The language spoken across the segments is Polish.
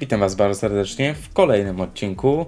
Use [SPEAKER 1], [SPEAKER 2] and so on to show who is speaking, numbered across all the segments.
[SPEAKER 1] Witam Was bardzo serdecznie w kolejnym odcinku.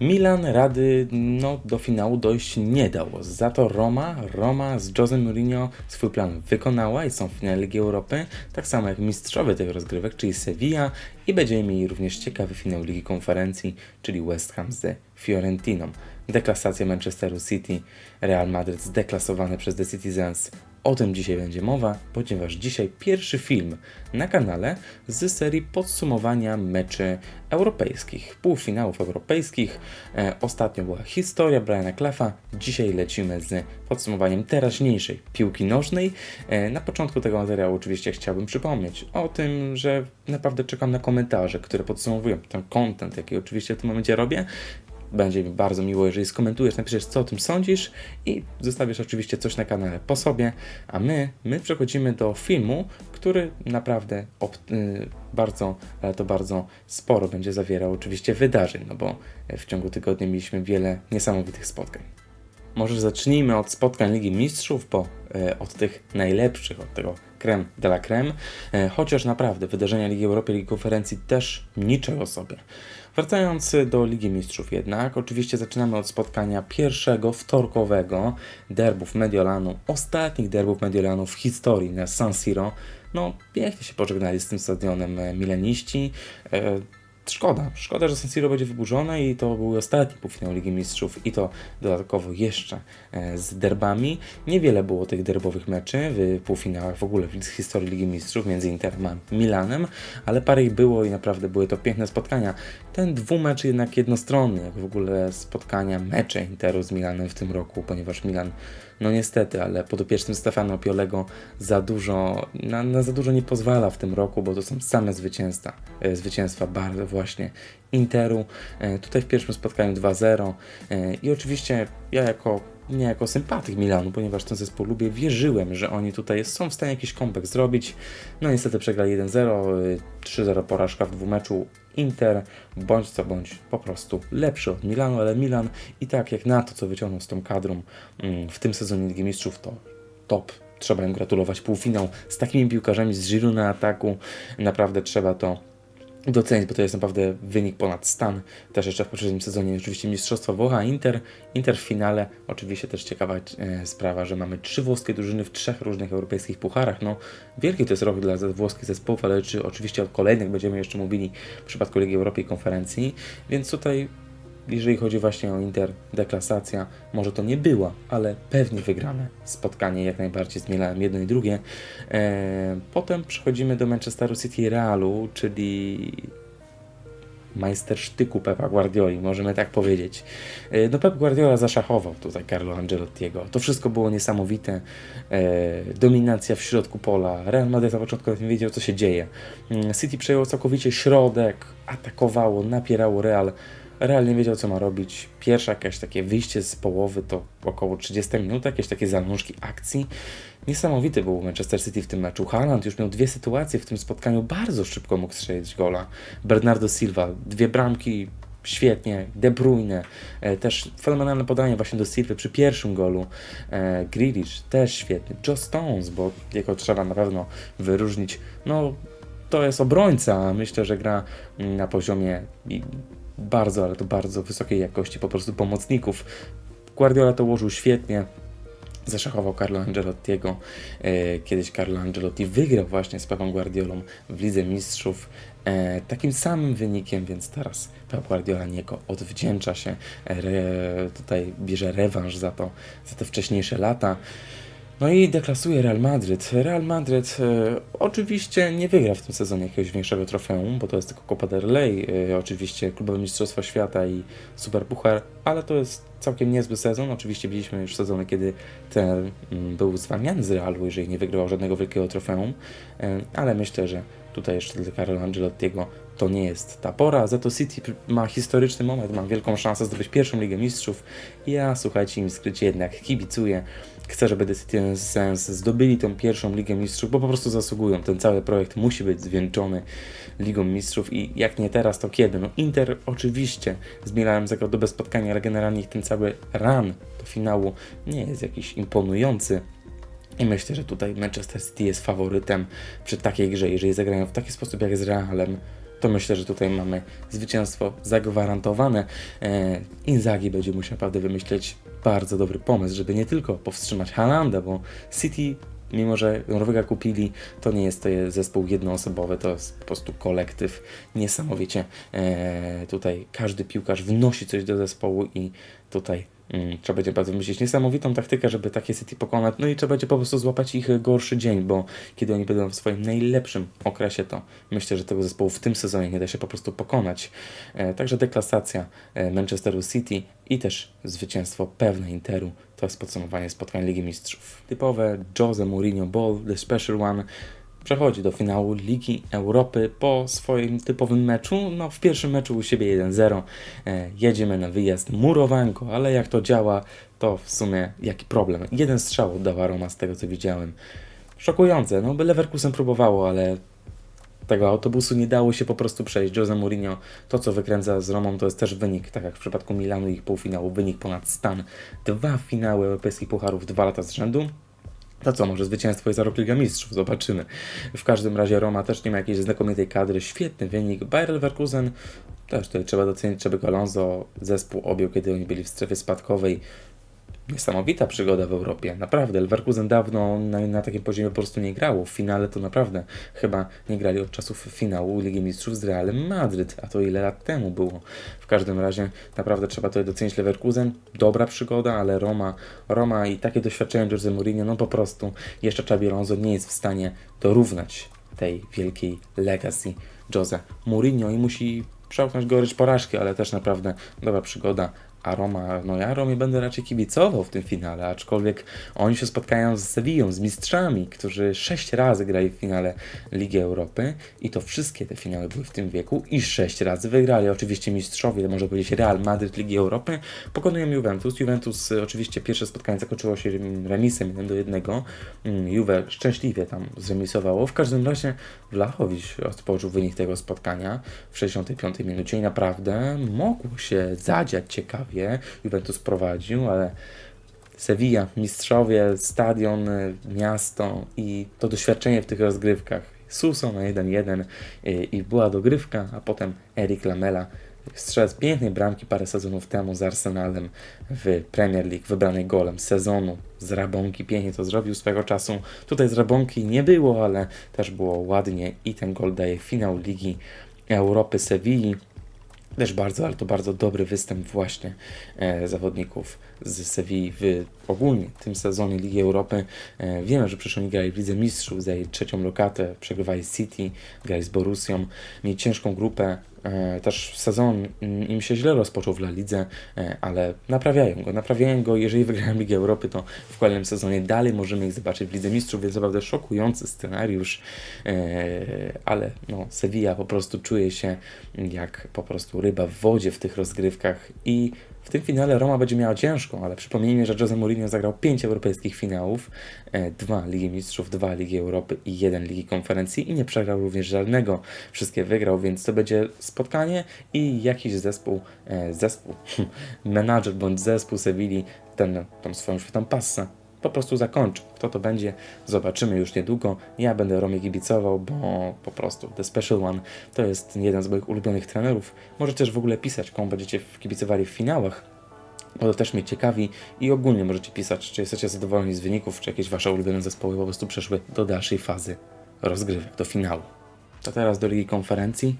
[SPEAKER 1] Milan rady no, do finału dojść nie dało. Za to Roma, Roma z Jose Mourinho swój plan wykonała i są w finale Ligi Europy, tak samo jak mistrzowie tych rozgrywek, czyli Sevilla i będziemy mieli również ciekawy finał Ligi Konferencji, czyli West Ham z Fiorentiną. Deklasacja Manchesteru City, Real Madrid zdeklasowane przez The Citizens, o tym dzisiaj będzie mowa, ponieważ dzisiaj pierwszy film na kanale z serii podsumowania meczy europejskich, półfinałów europejskich. E, ostatnio była historia Briana Clefa, dzisiaj lecimy z podsumowaniem teraźniejszej piłki nożnej. E, na początku tego materiału oczywiście chciałbym przypomnieć o tym, że naprawdę czekam na komentarze, które podsumowują ten content, jaki oczywiście w tym momencie robię. Będzie mi bardzo miło, jeżeli skomentujesz, napiszesz, co o tym sądzisz i zostawisz oczywiście coś na kanale po sobie, a my, my przechodzimy do filmu, który naprawdę y, bardzo, ale to bardzo sporo będzie zawierał oczywiście wydarzeń, no bo w ciągu tygodnia mieliśmy wiele niesamowitych spotkań. Może zacznijmy od spotkań Ligi Mistrzów, bo e, od tych najlepszych, od tego creme de la creme, e, chociaż naprawdę wydarzenia Ligi Europy, Ligi Konferencji też niczego sobie. Wracając do Ligi Mistrzów jednak, oczywiście zaczynamy od spotkania pierwszego wtorkowego derbów Mediolanu, ostatnich derbów Mediolanu w historii na San Siro. No, pięknie się pożegnali z tym stadionem e, mileniści. Szkoda, szkoda, że San Siro będzie wyburzone i to był ostatni półfinał Ligi Mistrzów i to dodatkowo jeszcze e, z derbami. Niewiele było tych derbowych meczy w półfinałach w ogóle w historii Ligi Mistrzów między Interem a Milanem, ale parę ich było i naprawdę były to piękne spotkania. Ten dwumecz jednak jednostronny, jak w ogóle spotkania, mecze Interu z Milanem w tym roku, ponieważ Milan no niestety, ale podopiecznym Stefano Piolego za dużo, na, na, za dużo nie pozwala w tym roku, bo to są same zwycięstwa, e, zwycięstwa bardzo właśnie Interu. E, tutaj w pierwszym spotkaniu 2-0 e, i oczywiście ja jako nie jako sympatyk Milanu, ponieważ ten zespół lubię, wierzyłem, że oni tutaj są w stanie jakiś comeback zrobić. No niestety przegrali 1-0, 3-0 porażka w dwumeczu. Inter, bądź co bądź, po prostu lepszy od Milanu, ale Milan i tak jak na to, co wyciągnął z tą kadrą mm, w tym sezonie Ligi Mistrzów, to top. Trzeba im gratulować. Półfinał z takimi piłkarzami z Giroud na ataku. Naprawdę trzeba to docenić, bo to jest naprawdę wynik ponad stan. Też jeszcze w poprzednim sezonie oczywiście Mistrzostwo Włocha, Inter, Inter w finale. Oczywiście też ciekawa e, sprawa, że mamy trzy włoskie drużyny w trzech różnych europejskich pucharach. No, wielki to jest rok dla włoskich zespołów, ale czy oczywiście o kolejnych będziemy jeszcze mówili w przypadku Ligi Europy i konferencji, więc tutaj jeżeli chodzi właśnie o Inter, deklasacja, może to nie była, ale pewnie wygrane spotkanie jak najbardziej z Milanem jedno i drugie. E, potem przechodzimy do Manchesteru City Realu, czyli majstersztyku Pepa Guardioli, możemy tak powiedzieć. E, no Pep Guardiola zaszachował tutaj Carlo Ancelottiego. To wszystko było niesamowite. E, dominacja w środku pola. Real Madrid na początku nie wiedział, co się dzieje. Mm, City przejęło całkowicie środek, atakowało, napierało Real. Real nie wiedział, co ma robić. Pierwsze jakieś takie wyjście z połowy to około 30 minut, jakieś takie zalążki akcji. Niesamowity był Manchester City w tym meczu. Haaland już miał dwie sytuacje w tym spotkaniu, bardzo szybko mógł strzelić gola. Bernardo Silva, dwie bramki, świetnie. De Bruyne, e, też fenomenalne podanie właśnie do Silva przy pierwszym golu. E, Grealish też świetny. Joe Stones, bo jego trzeba na pewno wyróżnić. No, to jest obrońca. Myślę, że gra na poziomie bardzo, ale to bardzo wysokiej jakości po prostu pomocników. Guardiola to ułożył świetnie. Zaszachował Carlo Angelottiego. E, kiedyś Carlo Angelotti wygrał właśnie z Pepem Guardiolą w Lidze Mistrzów e, takim samym wynikiem, więc teraz Pep Guardiola niego odwdzięcza się, tutaj bierze rewanż za to, za te wcześniejsze lata. No i deklasuje Real Madryt. Real Madryt e, oczywiście nie wygra w tym sezonie jakiegoś większego trofeum, bo to jest tylko Copa del Rey, e, oczywiście klubowe Mistrzostwa Świata i Super Puchar, ale to jest całkiem niezły sezon. Oczywiście widzieliśmy już sezony, kiedy ten mm, był zwalniany z Realu, jeżeli nie wygrywał żadnego wielkiego trofeum, e, ale myślę, że tutaj jeszcze dla Carlo Angelottiego to nie jest ta pora. Za to City ma historyczny moment, ma wielką szansę zdobyć pierwszą Ligę Mistrzów. Ja, słuchajcie, im skrycie jednak kibicuję. Chcę, żeby The Citizens zdobyli tą pierwszą Ligę Mistrzów, bo po prostu zasługują. Ten cały projekt musi być zwieńczony Ligą Mistrzów i jak nie teraz, to kiedy? No Inter oczywiście z Milanem zagrał do spotkania, ale generalnie ten cały run do finału nie jest jakiś imponujący. I myślę, że tutaj Manchester City jest faworytem przy takiej grze. Jeżeli zagrają w taki sposób jak z Realem, to myślę, że tutaj mamy zwycięstwo zagwarantowane. E, Inzaghi będzie musiał naprawdę wymyśleć bardzo dobry pomysł, żeby nie tylko powstrzymać Halanda, bo City mimo że Norwega kupili, to nie jest to zespół jednoosobowy, to jest po prostu kolektyw. Niesamowicie e, tutaj każdy piłkarz wnosi coś do zespołu i tutaj trzeba będzie bardzo wymyślić niesamowitą taktykę, żeby takie City pokonać. No i trzeba będzie po prostu złapać ich gorszy dzień, bo kiedy oni będą w swoim najlepszym okresie, to myślę, że tego zespołu w tym sezonie nie da się po prostu pokonać. E, także deklasacja e, Manchesteru City i też zwycięstwo pewne Interu. To jest podsumowanie spotkań Ligi Mistrzów. Typowe Jose Mourinho Ball, The Special One przechodzi do finału Ligi Europy po swoim typowym meczu. No, w pierwszym meczu u siebie 1-0. E, jedziemy na wyjazd murowanko, ale jak to działa, to w sumie jaki problem. Jeden strzał oddała Roma z tego co widziałem. Szokujące, no by Leverkusen próbowało, ale tego autobusu nie dało się po prostu przejść. Jose Mourinho, to co wykręca z Romą, to jest też wynik, tak jak w przypadku Milanu i ich półfinału, wynik ponad stan. Dwa finały europejskich pucharów, dwa lata z rzędu. To co, może zwycięstwo jest za rok Liga Mistrzów, zobaczymy. W każdym razie Roma też nie ma jakiejś znakomitej kadry, świetny wynik. Bayer Leverkusen też tutaj trzeba docenić, żeby Alonso zespół objął, kiedy oni byli w strefie spadkowej niesamowita przygoda w Europie. Naprawdę, Leverkusen dawno na, na takim poziomie po prostu nie grało. W finale to naprawdę chyba nie grali od czasów finału Ligi Mistrzów z Realem Madryt, a to ile lat temu było. W każdym razie naprawdę trzeba tutaj docenić Leverkusen. Dobra przygoda, ale Roma, Roma i takie doświadczenie Jose Mourinho, no po prostu jeszcze Xabi Alonso nie jest w stanie dorównać tej wielkiej legacy Jose Mourinho i musi przełknąć gorycz porażki, ale też naprawdę dobra przygoda a Roma, no ja Romie będę raczej kibicował w tym finale, aczkolwiek oni się spotkają z Sevillą, z mistrzami, którzy sześć razy grali w finale Ligi Europy i to wszystkie te finały były w tym wieku i sześć razy wygrali. Oczywiście mistrzowie, może powiedzieć Real Madrid Ligi Europy, pokonują Juventus. Juventus y, oczywiście pierwsze spotkanie zakończyło się remisem 1 do 1. Mm, Juve szczęśliwie tam zremisowało. W każdym razie Wlachowicz odpoczął wynik tego spotkania w 65 minucie i naprawdę mogło się zadziać ciekawie wie, Juventus prowadził, ale Sevilla, mistrzowie, stadion, miasto i to doświadczenie w tych rozgrywkach. Suso na 1-1 i była dogrywka, a potem Eric Lamela strzał z pięknej bramki parę sezonów temu z Arsenalem w Premier League, wybranej golem sezonu z Rabonki. Pięknie to zrobił swego czasu. Tutaj z Rabonki nie było, ale też było ładnie i ten gol daje finał Ligi Europy Sewilli. Też bardzo, ale to bardzo dobry występ właśnie e, zawodników z Sewilli w ogólnie tym sezonie Ligi Europy. E, wiemy, że przecież oni grali w Lidze Mistrzów, zajęli trzecią lokatę, przegrywali City, grali z Borussią, mieli ciężką grupę, też sezon im się źle rozpoczął w La Lidze, e, ale naprawiają go. Naprawiają go. Jeżeli wygrają Ligę Europy, to w kolejnym sezonie dalej możemy ich zobaczyć w Lidze Mistrzów, więc naprawdę szokujący scenariusz, e, ale no, Sevilla po prostu czuje się jak po prostu ryba w wodzie w tych rozgrywkach i w tym finale Roma będzie miała ciężko, ale przypomnijmy, że Jose Mourinho zagrał 5 europejskich finałów, 2 Ligi Mistrzów, 2 Ligi Europy i 1 Ligi Konferencji i nie przegrał również żadnego. Wszystkie wygrał, więc to będzie spotkanie i jakiś zespół, e, zespół, menadżer bądź zespół Sewilli ten, tą swoją świetną passę po prostu zakończy. Kto to będzie, zobaczymy już niedługo. Ja będę Romie kibicował, bo po prostu The Special One to jest jeden z moich ulubionych trenerów. Możecie też w ogóle pisać, komu będziecie kibicowali w finałach, bo to też mnie ciekawi i ogólnie możecie pisać, czy jesteście zadowoleni z wyników, czy jakieś wasze ulubione zespoły po prostu przeszły do dalszej fazy rozgrywek, do finału. To teraz do Ligi Konferencji.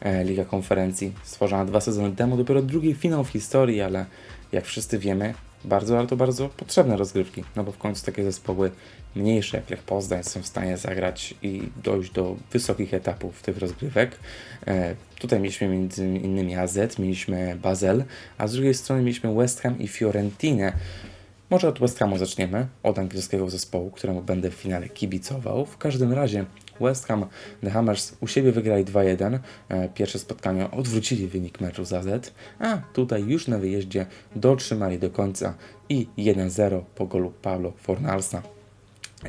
[SPEAKER 1] E, Liga Konferencji stworzona dwa sezony temu, dopiero drugi finał w historii, ale jak wszyscy wiemy, bardzo, ale to bardzo potrzebne rozgrywki, no bo w końcu takie zespoły mniejsze jak Poznań są w stanie zagrać i dojść do wysokich etapów tych rozgrywek. E, tutaj mieliśmy między innymi AZ, mieliśmy Basel, a z drugiej strony mieliśmy West Ham i Fiorentinę. Może od West Hamu zaczniemy, od angielskiego zespołu, któremu będę w finale kibicował. W każdym razie West Ham, The Hammers u siebie wygrali 2-1. E, pierwsze spotkanie odwrócili wynik meczu z AZ, a tutaj już na wyjeździe dotrzymali do końca i 1-0 po golu Pablo Fornalsa.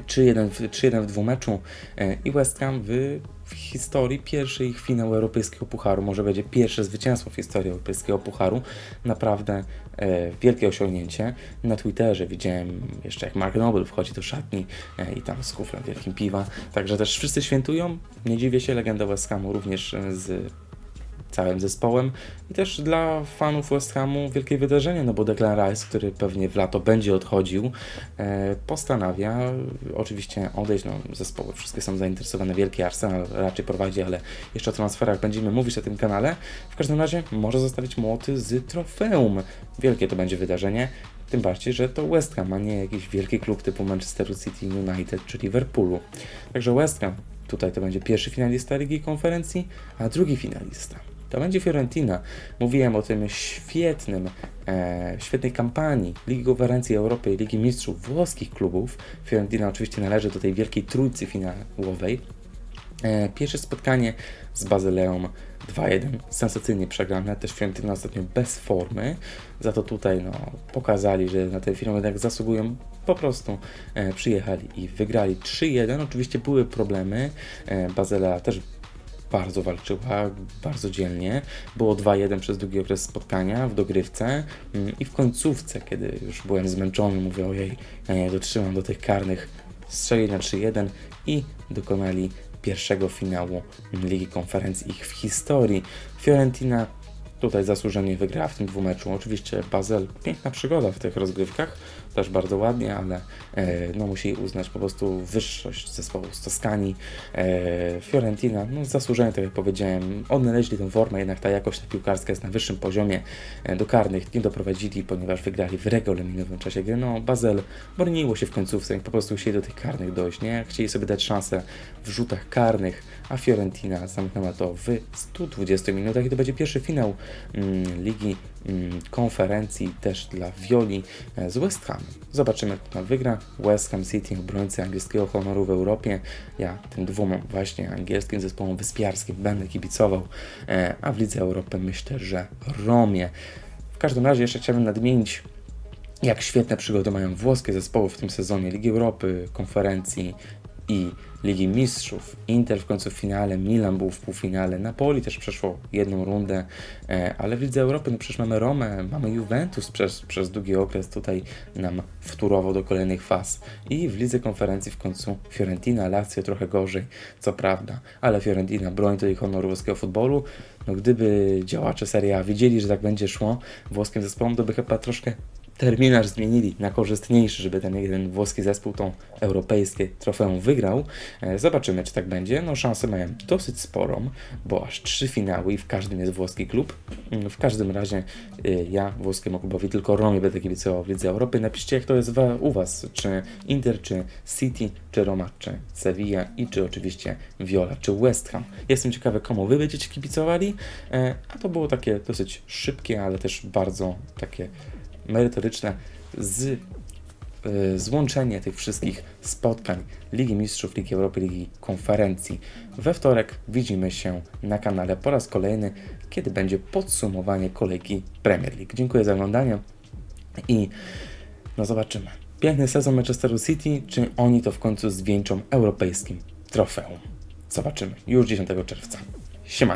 [SPEAKER 1] 3-1 w, 3-1 w dwumeczu e, i West Ham w, w historii pierwszy ich finał Europejskiego Pucharu, może będzie pierwsze zwycięstwo w historii Europejskiego Pucharu, naprawdę e, wielkie osiągnięcie. Na Twitterze widziałem jeszcze jak Mark Noble wchodzi do szatni e, i tam z kuflem wielkim piwa, także też wszyscy świętują, nie dziwię się, legenda West Hamu również e, z całym zespołem i też dla fanów West Hamu wielkie wydarzenie, no bo Declan Rice, który pewnie w lato będzie odchodził, e, postanawia oczywiście odejść, no zespoły wszystkie są zainteresowane, wielki Arsenal raczej prowadzi, ale jeszcze o transferach będziemy mówić na tym kanale. W każdym razie może zostawić młoty z trofeum. Wielkie to będzie wydarzenie. Tym bardziej, że to West Ham, a nie jakiś wielki klub typu Manchester City United czy Liverpoolu. Także West Ham tutaj to będzie pierwszy finalista Ligi Konferencji, a drugi finalista to będzie Fiorentina. Mówiłem o tym świetnym, e, świetnej kampanii Ligi Konferencji Europy i Ligi Mistrzów włoskich klubów. Fiorentina oczywiście należy do tej wielkiej trójcy finałowej. E, pierwsze spotkanie z Bazyleą 2-1, sensacyjnie przegrane, też Fiorentina ostatnio bez formy, za to tutaj no, pokazali, że na ten film jednak zasługują, po prostu e, przyjechali i wygrali 3-1, oczywiście były problemy, e, Bazylea też bardzo walczyła, bardzo dzielnie. Było 2-1 przez długi okres spotkania w dogrywce mm, i w końcówce, kiedy już byłem zmęczony, mówię ojej, ja nie dotrzymam do tych karnych, strzeli na 3-1 i dokonali pierwszego finału Ligi Konferencji ich w historii. Fiorentina tutaj zasłużenie wygrała w tym dwumeczu. Oczywiście Basel, piękna przygoda w tych rozgrywkach, też bardzo ładnie, ale e, no, musi uznać po prostu wyższość zespołu z Toskanii. E, Fiorentina, no zasłużenie, tak jak powiedziałem, odnaleźli tę formę, jednak ta jakość piłkarska jest na wyższym poziomie. E, do karnych nie doprowadzili, ponieważ wygrali w regulaminowym czasie gry. No, Basel broniło się w końcówce po prostu chcieli do tych karnych dojść, nie? Chcieli sobie dać szansę w rzutach karnych, a Fiorentina zamknęła to w 120 minutach i to będzie pierwszy finał mm, Ligi Konferencji też dla Violi e, z West Ham. Zobaczymy, kto wygra. West Ham City, obrońcy angielskiego honoru w Europie. Ja tym dwóm właśnie angielskim zespołom wyspiarskim będę kibicował, e, a w Lidze Europy myślę, że Romie. W każdym razie jeszcze chciałbym nadmienić jak świetne przygody mają włoskie zespoły w tym sezonie Ligi Europy, konferencji i Ligi Mistrzów. Inter w końcu w finale, Milan był w półfinale, Napoli też przeszło jedną rundę, e, ale w Lidze Europy no przecież mamy Romę, mamy Juventus przez, przez długi okres tutaj nam wtórował do kolejnych faz. I w Lidze Konferencji w końcu Fiorentina, Lazio trochę gorzej, co prawda, ale Fiorentina broni tutaj honoru włoskiego futbolu. No gdyby działacze Serie A wiedzieli, że tak będzie szło włoskim zespołom, to by chyba troszkę terminarz zmienili na korzystniejszy, żeby ten jeden włoski zespół tą europejskie trofeum wygrał. E, Zobaczymy, czy tak będzie. No szansę mają dosyć sporą, bo aż trzy finały i w każdym jest włoski klub. Mm, W każdym razie y, ja włoskiemu klubowi tylko Romie będę kibicował w Lidze Europy. Napiszcie, jak to jest u Was, czy Inter, czy City, czy Roma, czy Sevilla i czy oczywiście Viola, czy West Ham. Jestem ciekawy, komu Wy będziecie kibicowali, E, a to było takie dosyć szybkie, ale też bardzo takie merytoryczne z, y, złączenie tych wszystkich spotkań Ligi Mistrzów, Ligi Europy, Ligi Konferencji. We wtorek widzimy się na kanale po raz kolejny, kiedy będzie podsumowanie kolejki Premier League. Dziękuję za oglądanie i no zobaczymy. Piękny sezon Manchesteru City, czy oni to w końcu zwieńczą europejskim trofeum? Zobaczymy już 10 czerwca. Siemanko.